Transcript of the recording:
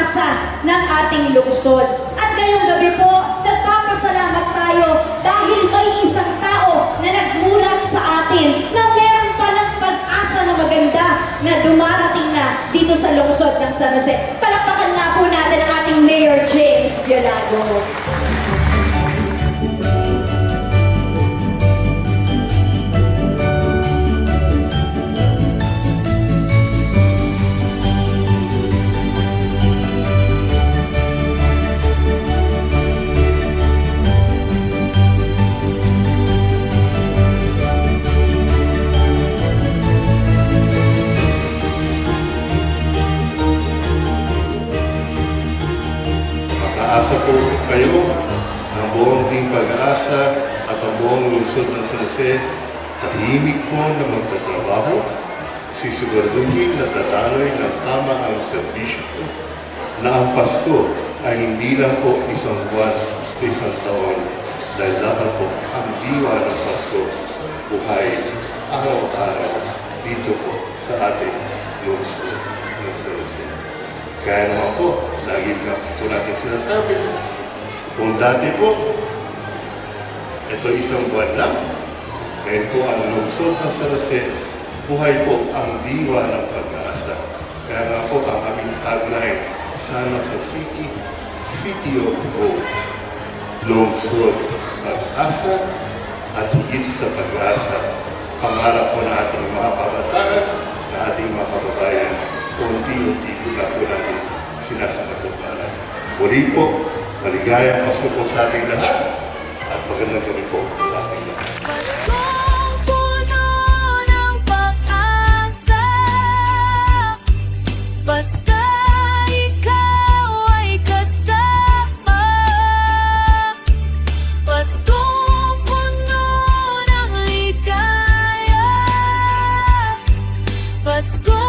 pag-asa ng ating lungsod. At ngayong gabi po, nagpapasalamat tayo dahil may isang tao na nagmulat sa atin na meron palang pag-asa na maganda na dumarating na dito sa lungsod ng San Jose. Palakpakan nga po natin Makaasa po kayo ng buong team pag-asa at ang buong lungsod ng San Jose tahimik po na magtatrabaho, sisiguraduhin na tataloy ng tama ang serbisyo na ang Pasko ay hindi lang po isang buwan isang taon. Dahil dapat po ang diwa ng Pasko buhay araw-araw dito po sa ating lungsod ng San. Kaya naman po, lagi nga po natin sinasabi, kung dati po, ito isang buwan lang, ngayon po ang lungsod ng Jose, buhay po ang diwa ng pag-asa. Kaya nga po ang aming tagline, San Jose City, City of Hope. Lungsod, pag-asa, at higit sa pag-asa. Pangarap po na ating mga kabataan, na ating mga kababayan, unti-unti po na po natin sinasakatuparan. Muli po, maligayang Pasko po sa ating lahat at magandang gabi po sa ating lahat. Let's go.